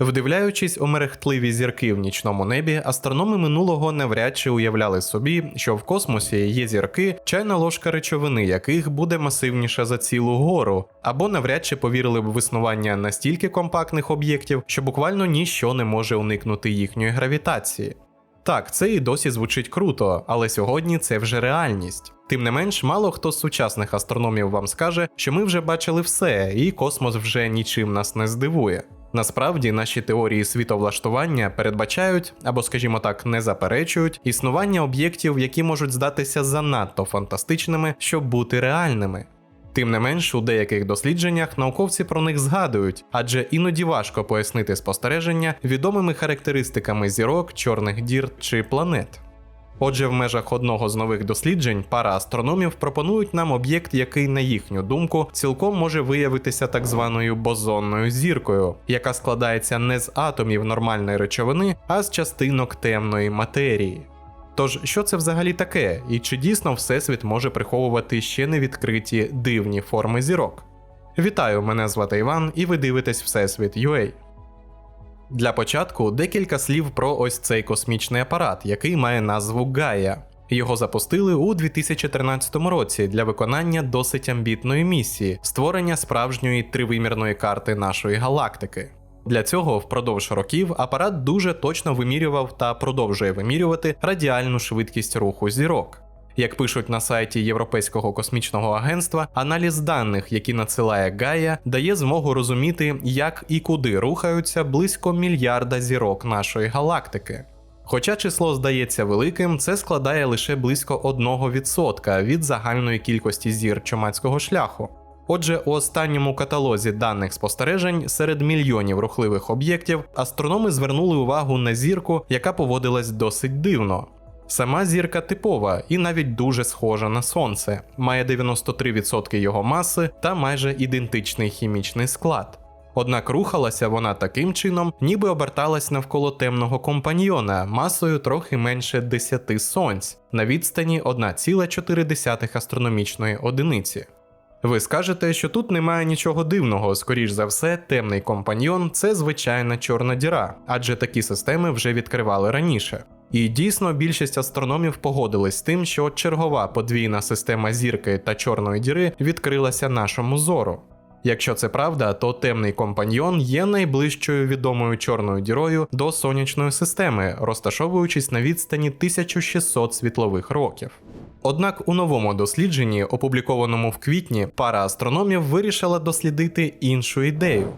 Вдивляючись у мерехтливі зірки в нічному небі, астрономи минулого навряд чи уявляли собі, що в космосі є зірки, чайна ложка речовини яких буде масивніша за цілу гору, або навряд чи повірили б в існування настільки компактних об'єктів, що буквально ніщо не може уникнути їхньої гравітації. Так, це і досі звучить круто, але сьогодні це вже реальність. Тим не менш, мало хто з сучасних астрономів вам скаже, що ми вже бачили все, і космос вже нічим нас не здивує. Насправді, наші теорії світовлаштування передбачають або, скажімо так, не заперечують існування об'єктів, які можуть здатися занадто фантастичними, щоб бути реальними. Тим не менш, у деяких дослідженнях науковці про них згадують, адже іноді важко пояснити спостереження відомими характеристиками зірок, чорних дір чи планет. Отже, в межах одного з нових досліджень пара астрономів пропонують нам об'єкт, який, на їхню думку, цілком може виявитися так званою бозонною зіркою, яка складається не з атомів нормальної речовини, а з частинок темної матерії. Тож, що це взагалі таке, і чи дійсно Всесвіт може приховувати ще не відкриті дивні форми зірок? Вітаю, мене звати Іван, і ви дивитесь Всесвіт UA. Для початку декілька слів про ось цей космічний апарат, який має назву Гая. Його запустили у 2013 році для виконання досить амбітної місії створення справжньої тривимірної карти нашої галактики. Для цього впродовж років апарат дуже точно вимірював та продовжує вимірювати радіальну швидкість руху зірок. Як пишуть на сайті Європейського космічного агентства, аналіз даних, які надсилає Гая, дає змогу розуміти, як і куди рухаються близько мільярда зірок нашої галактики. Хоча число здається великим, це складає лише близько 1% від загальної кількості зір чумацького шляху. Отже, у останньому каталозі даних спостережень серед мільйонів рухливих об'єктів астрономи звернули увагу на зірку, яка поводилась досить дивно. Сама зірка типова і навіть дуже схожа на сонце, має 93% його маси та майже ідентичний хімічний склад. Однак рухалася вона таким чином, ніби оберталась навколо темного компаньйона масою трохи менше 10 сонць на відстані 1,4 астрономічної одиниці. Ви скажете, що тут немає нічого дивного, скоріш за все, темний компаньйон це звичайна чорна діра, адже такі системи вже відкривали раніше. І дійсно більшість астрономів погодились з тим, що чергова подвійна система зірки та чорної діри відкрилася нашому зору. Якщо це правда, то темний компаньйон є найближчою відомою чорною дірою до сонячної системи, розташовуючись на відстані 1600 світлових років. Однак у новому дослідженні, опублікованому в квітні, пара астрономів вирішила дослідити іншу ідею.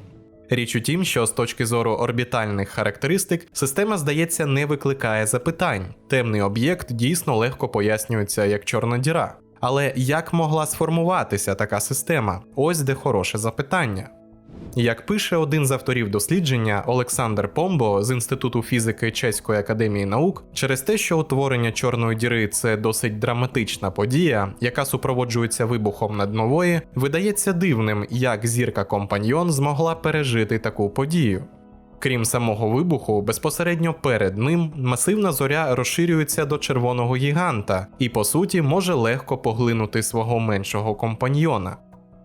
Річ у тім, що з точки зору орбітальних характеристик система, здається, не викликає запитань. Темний об'єкт дійсно легко пояснюється як чорна діра. Але як могла сформуватися така система? Ось де хороше запитання. Як пише один з авторів дослідження Олександр Помбо з Інституту фізики Чеської академії наук, через те, що утворення чорної діри це досить драматична подія, яка супроводжується вибухом наднової, видається дивним, як зірка компаньйон змогла пережити таку подію. Крім самого вибуху, безпосередньо перед ним масивна зоря розширюється до червоного гіганта і, по суті, може легко поглинути свого меншого компаньйона.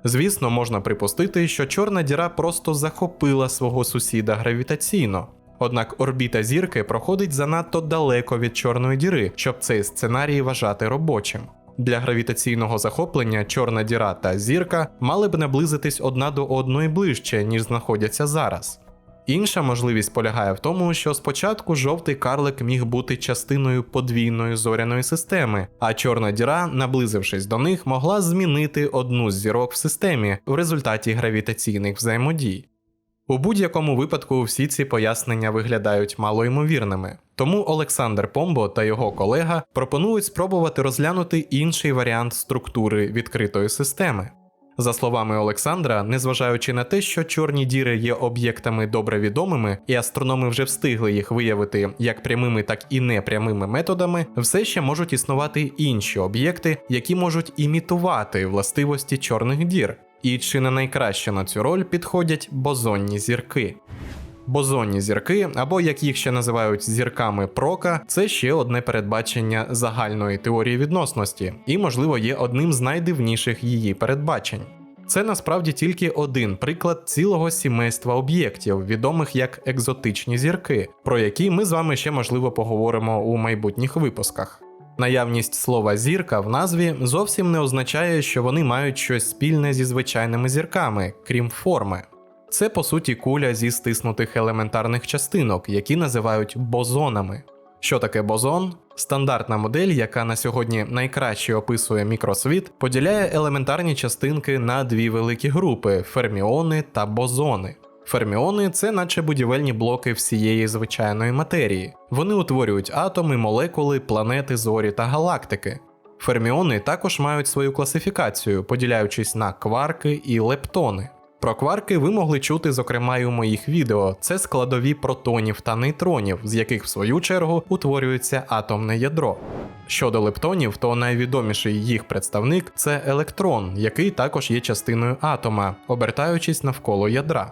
Звісно, можна припустити, що чорна діра просто захопила свого сусіда гравітаційно. Однак орбіта зірки проходить занадто далеко від чорної діри, щоб цей сценарій вважати робочим. Для гравітаційного захоплення чорна діра та зірка мали б наблизитись одна до одної ближче, ніж знаходяться зараз. Інша можливість полягає в тому, що спочатку жовтий карлик міг бути частиною подвійної зоряної системи, а чорна діра, наблизившись до них, могла змінити одну з зірок в системі в результаті гравітаційних взаємодій. У будь-якому випадку всі ці пояснення виглядають малоймовірними, тому Олександр Помбо та його колега пропонують спробувати розглянути інший варіант структури відкритої системи. За словами Олександра, незважаючи на те, що чорні діри є об'єктами добре відомими, і астрономи вже встигли їх виявити як прямими, так і непрямими методами, все ще можуть існувати інші об'єкти, які можуть імітувати властивості чорних дір. І чи не найкраще на цю роль підходять бозонні зірки. Бозонні зірки, або як їх ще називають зірками прока, це ще одне передбачення загальної теорії відносності, і, можливо, є одним з найдивніших її передбачень. Це насправді тільки один приклад цілого сімейства об'єктів, відомих як екзотичні зірки, про які ми з вами ще можливо поговоримо у майбутніх випусках. Наявність слова зірка в назві зовсім не означає, що вони мають щось спільне зі звичайними зірками, крім форми. Це по суті куля зі стиснутих елементарних частинок, які називають бозонами. Що таке бозон? Стандартна модель, яка на сьогодні найкраще описує мікросвіт, поділяє елементарні частинки на дві великі групи ферміони та бозони. Ферміони це наче будівельні блоки всієї звичайної матерії. Вони утворюють атоми, молекули, планети, зорі та галактики. Ферміони також мають свою класифікацію, поділяючись на кварки і лептони. Про кварки ви могли чути, зокрема, і у моїх відео. Це складові протонів та нейтронів, з яких в свою чергу утворюється атомне ядро. Щодо лептонів, то найвідоміший їх представник це електрон, який також є частиною атома, обертаючись навколо ядра.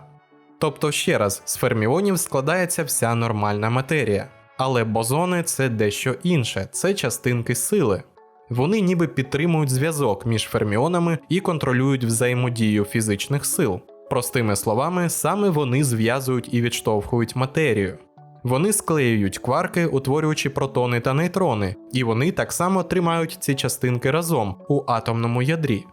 Тобто, ще раз, з ферміонів складається вся нормальна матерія. Але бозони це дещо інше, це частинки сили. Вони ніби підтримують зв'язок між ферміонами і контролюють взаємодію фізичних сил. Простими словами, саме вони зв'язують і відштовхують матерію. Вони склеюють кварки, утворюючи протони та нейтрони, і вони так само тримають ці частинки разом у атомному ядрі.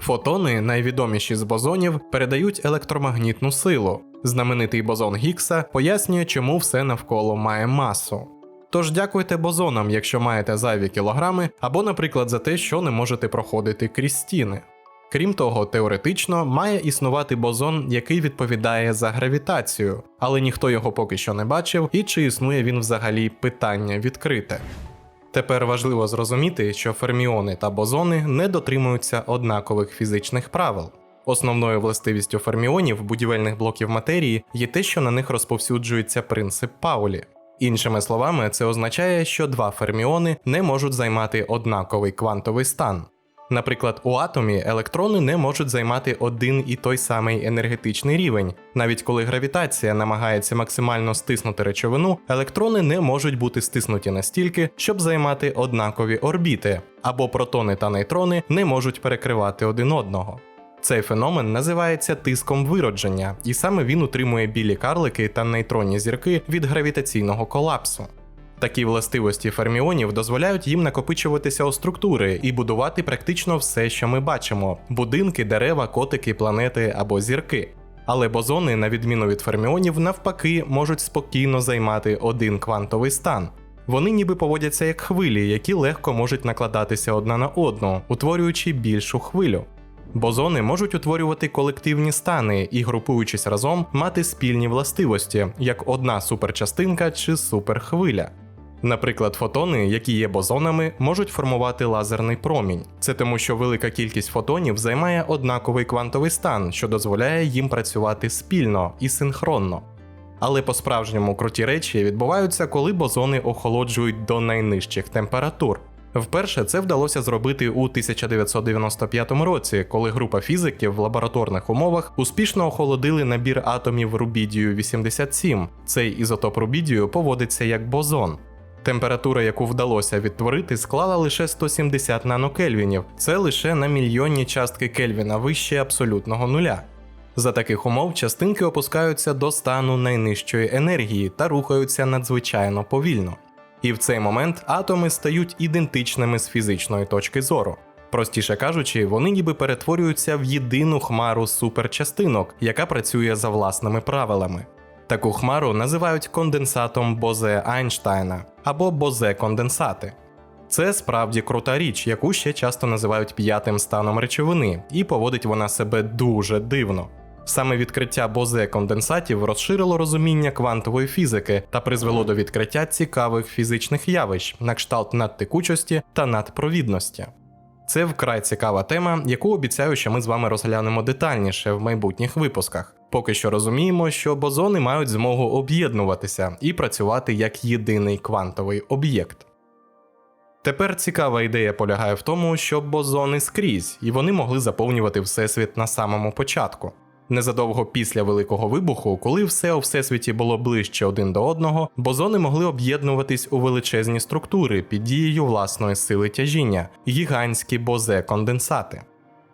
Фотони, найвідоміші з бозонів, передають електромагнітну силу. Знаменитий бозон Гікса пояснює, чому все навколо має масу. Тож дякуйте бозонам, якщо маєте зайві кілограми, або, наприклад, за те, що не можете проходити крізь стіни. Крім того, теоретично має існувати бозон, який відповідає за гравітацію, але ніхто його поки що не бачив, і чи існує він взагалі питання відкрите. Тепер важливо зрозуміти, що ферміони та бозони не дотримуються однакових фізичних правил. Основною властивістю ферміонів будівельних блоків матерії є те, що на них розповсюджується принцип Паулі. Іншими словами, це означає, що два ферміони не можуть займати однаковий квантовий стан. Наприклад, у атомі електрони не можуть займати один і той самий енергетичний рівень. Навіть коли гравітація намагається максимально стиснути речовину, електрони не можуть бути стиснуті настільки, щоб займати однакові орбіти, або протони та нейтрони не можуть перекривати один одного. Цей феномен називається тиском виродження, і саме він утримує білі карлики та нейтронні зірки від гравітаційного колапсу. Такі властивості ферміонів дозволяють їм накопичуватися у структури і будувати практично все, що ми бачимо: будинки, дерева, котики, планети або зірки. Але бозони, на відміну від ферміонів, навпаки, можуть спокійно займати один квантовий стан. Вони ніби поводяться як хвилі, які легко можуть накладатися одна на одну, утворюючи більшу хвилю. Бозони можуть утворювати колективні стани і, групуючись разом, мати спільні властивості, як одна суперчастинка чи суперхвиля. Наприклад, фотони, які є бозонами, можуть формувати лазерний промінь. Це тому, що велика кількість фотонів займає однаковий квантовий стан, що дозволяє їм працювати спільно і синхронно. Але по-справжньому круті речі відбуваються, коли бозони охолоджують до найнижчих температур. Вперше це вдалося зробити у 1995 році, коли група фізиків в лабораторних умовах успішно охолодили набір атомів рубідію 87. Цей ізотоп рубідію поводиться як бозон. Температура, яку вдалося відтворити, склала лише 170 нанокельвінів, це лише на мільйонні частки Кельвіна вище абсолютного нуля. За таких умов частинки опускаються до стану найнижчої енергії та рухаються надзвичайно повільно. І в цей момент атоми стають ідентичними з фізичної точки зору. Простіше кажучи, вони ніби перетворюються в єдину хмару суперчастинок, яка працює за власними правилами. Таку хмару називають конденсатом Бозе Айнштайна або Бозе-конденсати. Це справді крута річ, яку ще часто називають п'ятим станом речовини, і поводить вона себе дуже дивно. Саме відкриття бозе конденсатів розширило розуміння квантової фізики та призвело до відкриття цікавих фізичних явищ на кшталт надтекучості та надпровідності. Це вкрай цікава тема, яку обіцяю, що ми з вами розглянемо детальніше в майбутніх випусках. Поки що розуміємо, що бозони мають змогу об'єднуватися і працювати як єдиний квантовий об'єкт. Тепер цікава ідея полягає в тому, що бозони скрізь, і вони могли заповнювати всесвіт на самому початку. Незадовго після Великого вибуху, коли все у всесвіті було ближче один до одного, бозони могли об'єднуватись у величезні структури під дією власної сили тяжіння, гігантські бозе-конденсати.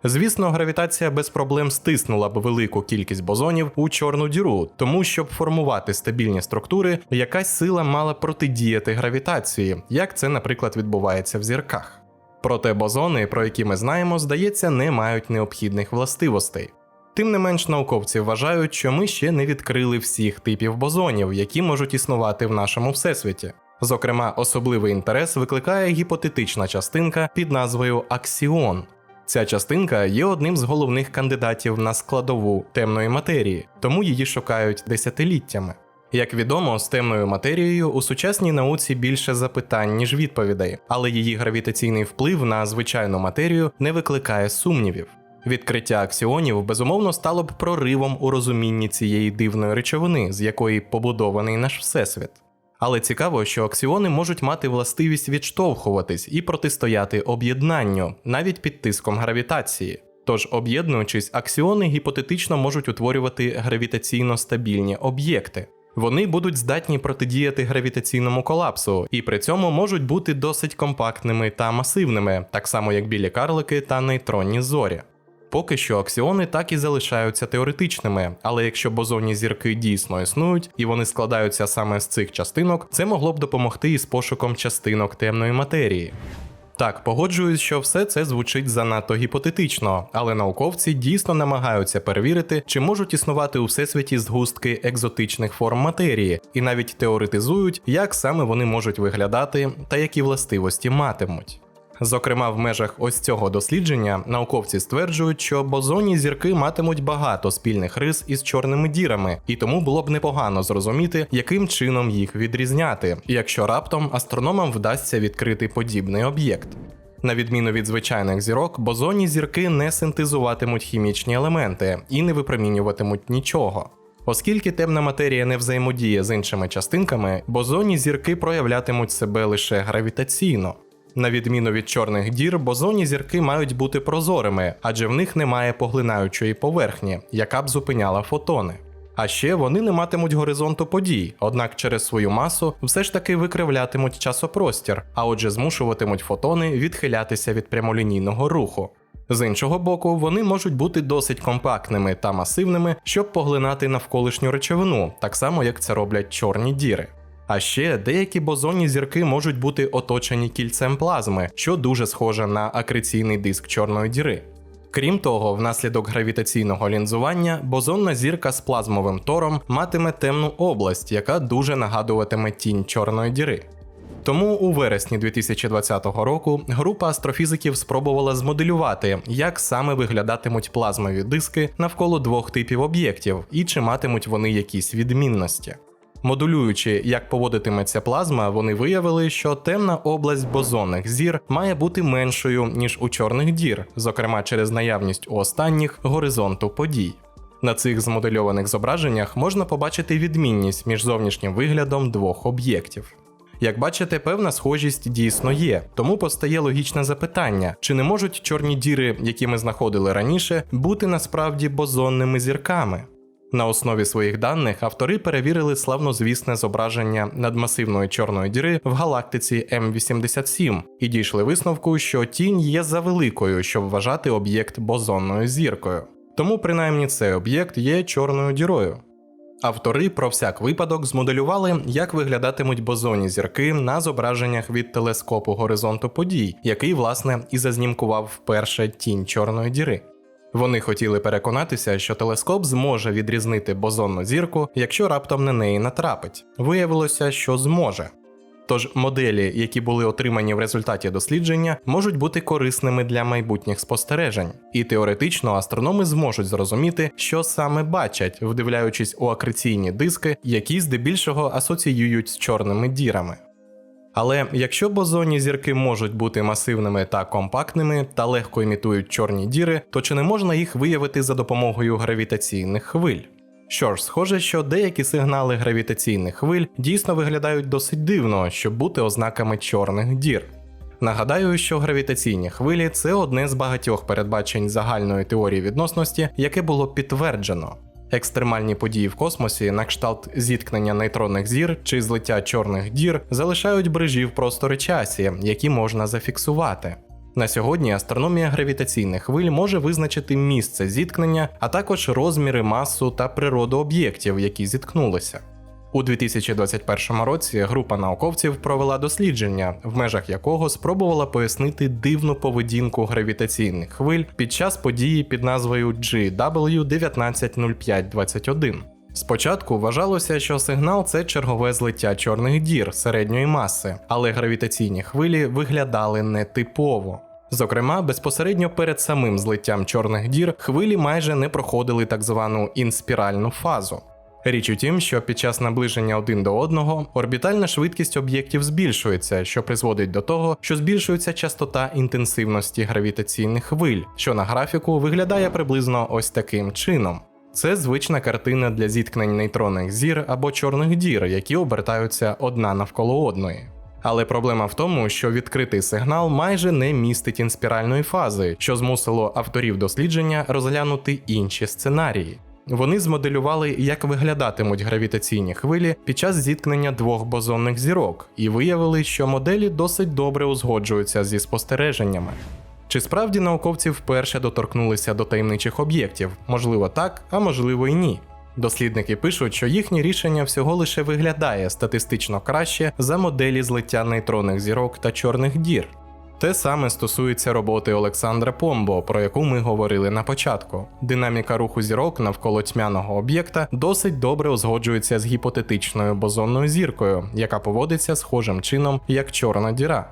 Звісно, гравітація без проблем стиснула б велику кількість бозонів у чорну діру, тому щоб формувати стабільні структури, якась сила мала протидіяти гравітації, як це, наприклад, відбувається в зірках. Проте бозони, про які ми знаємо, здається, не мають необхідних властивостей. Тим не менш, науковці вважають, що ми ще не відкрили всіх типів бозонів, які можуть існувати в нашому всесвіті. Зокрема, особливий інтерес викликає гіпотетична частинка під назвою Аксіон. Ця частинка є одним з головних кандидатів на складову темної матерії, тому її шукають десятиліттями. Як відомо, з темною матерією у сучасній науці більше запитань, ніж відповідей, але її гравітаційний вплив на звичайну матерію не викликає сумнівів. Відкриття аксіонів безумовно стало б проривом у розумінні цієї дивної речовини, з якої побудований наш всесвіт. Але цікаво, що аксіони можуть мати властивість відштовхуватись і протистояти об'єднанню навіть під тиском гравітації. Тож, об'єднуючись, аксіони гіпотетично можуть утворювати гравітаційно стабільні об'єкти. Вони будуть здатні протидіяти гравітаційному колапсу, і при цьому можуть бути досить компактними та масивними, так само як білі карлики та нейтронні зорі. Поки що аксіони так і залишаються теоретичними, але якщо бозонні зірки дійсно існують і вони складаються саме з цих частинок, це могло б допомогти із пошуком частинок темної матерії. Так, погоджуюсь, що все це звучить занадто гіпотетично, але науковці дійсно намагаються перевірити, чи можуть існувати у всесвіті згустки екзотичних форм матерії, і навіть теоретизують, як саме вони можуть виглядати та які властивості матимуть. Зокрема, в межах ось цього дослідження науковці стверджують, що бозонні зірки матимуть багато спільних рис із чорними дірами, і тому було б непогано зрозуміти, яким чином їх відрізняти, якщо раптом астрономам вдасться відкрити подібний об'єкт. На відміну від звичайних зірок, бозонні зірки не синтезуватимуть хімічні елементи і не випромінюватимуть нічого. Оскільки темна матерія не взаємодіє з іншими частинками, бозонні зірки проявлятимуть себе лише гравітаційно. На відміну від чорних дір, бозонні зірки мають бути прозорими, адже в них немає поглинаючої поверхні, яка б зупиняла фотони. А ще вони не матимуть горизонту подій, однак через свою масу все ж таки викривлятимуть часопростір, а отже змушуватимуть фотони відхилятися від прямолінійного руху. З іншого боку, вони можуть бути досить компактними та масивними, щоб поглинати навколишню речовину, так само як це роблять чорні діри. А ще деякі бозонні зірки можуть бути оточені кільцем плазми, що дуже схоже на акреційний диск чорної діри. Крім того, внаслідок гравітаційного лінзування бозонна зірка з плазмовим тором матиме темну область, яка дуже нагадуватиме тінь чорної діри. Тому у вересні 2020 року група астрофізиків спробувала змоделювати, як саме виглядатимуть плазмові диски навколо двох типів об'єктів і чи матимуть вони якісь відмінності. Модулюючи, як поводитиметься плазма, вони виявили, що темна область бозонних зір має бути меншою, ніж у чорних дір, зокрема через наявність у останніх горизонту подій. На цих змодельованих зображеннях можна побачити відмінність між зовнішнім виглядом двох об'єктів. Як бачите, певна схожість дійсно є, тому постає логічне запитання: чи не можуть чорні діри, які ми знаходили раніше, бути насправді бозонними зірками? На основі своїх даних автори перевірили славнозвісне зображення надмасивної чорної діри в галактиці М87 і дійшли висновку, що тінь є завеликою, щоб вважати об'єкт бозонною зіркою. Тому принаймні цей об'єкт є чорною дірою. Автори про всяк випадок змоделювали, як виглядатимуть бозонні зірки на зображеннях від телескопу горизонту подій, який, власне, і зазнімкував вперше тінь чорної діри. Вони хотіли переконатися, що телескоп зможе відрізнити бозонну зірку, якщо раптом на неї натрапить. Виявилося, що зможе. Тож моделі, які були отримані в результаті дослідження, можуть бути корисними для майбутніх спостережень, і теоретично астрономи зможуть зрозуміти, що саме бачать, вдивляючись у акреційні диски, які здебільшого асоціюють з чорними дірами. Але якщо бозонні зірки можуть бути масивними та компактними та легко імітують чорні діри, то чи не можна їх виявити за допомогою гравітаційних хвиль? Що ж, схоже, що деякі сигнали гравітаційних хвиль дійсно виглядають досить дивно, щоб бути ознаками чорних дір. Нагадаю, що гравітаційні хвилі це одне з багатьох передбачень загальної теорії відносності, яке було підтверджено. Екстремальні події в космосі, на кшталт зіткнення нейтронних зір чи злиття чорних дір, залишають брижі в просторі часі, які можна зафіксувати. На сьогодні астрономія гравітаційних хвиль може визначити місце зіткнення, а також розміри, масу та природу об'єктів, які зіткнулися. У 2021 році група науковців провела дослідження, в межах якого спробувала пояснити дивну поведінку гравітаційних хвиль під час події під назвою GW190521. Спочатку вважалося, що сигнал це чергове злиття чорних дір середньої маси, але гравітаційні хвилі виглядали нетипово. Зокрема, безпосередньо перед самим злиттям чорних дір хвилі майже не проходили так звану інспіральну фазу. Річ у тім, що під час наближення один до одного орбітальна швидкість об'єктів збільшується, що призводить до того, що збільшується частота інтенсивності гравітаційних хвиль, що на графіку виглядає приблизно ось таким чином. Це звична картина для зіткнень нейтронних зір або чорних дір, які обертаються одна навколо одної. Але проблема в тому, що відкритий сигнал майже не містить інспіральної фази, що змусило авторів дослідження розглянути інші сценарії. Вони змоделювали, як виглядатимуть гравітаційні хвилі під час зіткнення двох бозонних зірок, і виявили, що моделі досить добре узгоджуються зі спостереженнями. Чи справді науковці вперше доторкнулися до таємничих об'єктів? Можливо, так, а можливо і ні. Дослідники пишуть, що їхнє рішення всього лише виглядає статистично краще за моделі злиття нейтронних зірок та чорних дір. Те саме стосується роботи Олександра Помбо, про яку ми говорили на початку. Динаміка руху зірок навколо тьмяного об'єкта досить добре узгоджується з гіпотетичною бозонною зіркою, яка поводиться схожим чином як чорна діра.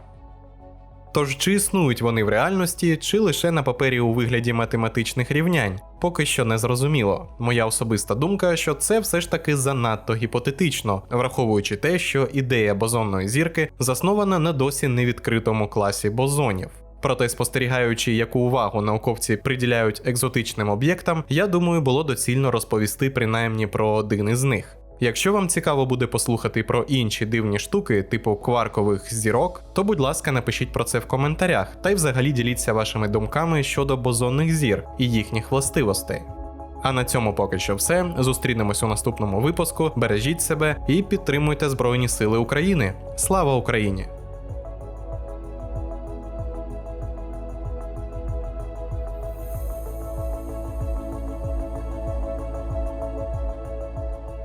Тож чи існують вони в реальності, чи лише на папері у вигляді математичних рівнянь, поки що не зрозуміло. Моя особиста думка, що це все ж таки занадто гіпотетично, враховуючи те, що ідея бозонної зірки заснована на досі невідкритому класі бозонів. Проте, спостерігаючи, яку увагу науковці приділяють екзотичним об'єктам, я думаю, було доцільно розповісти принаймні про один із них. Якщо вам цікаво буде послухати про інші дивні штуки, типу кваркових зірок, то будь ласка, напишіть про це в коментарях та й взагалі діліться вашими думками щодо бозонних зір і їхніх властивостей. А на цьому поки що все. Зустрінемось у наступному випуску. Бережіть себе і підтримуйте Збройні Сили України. Слава Україні!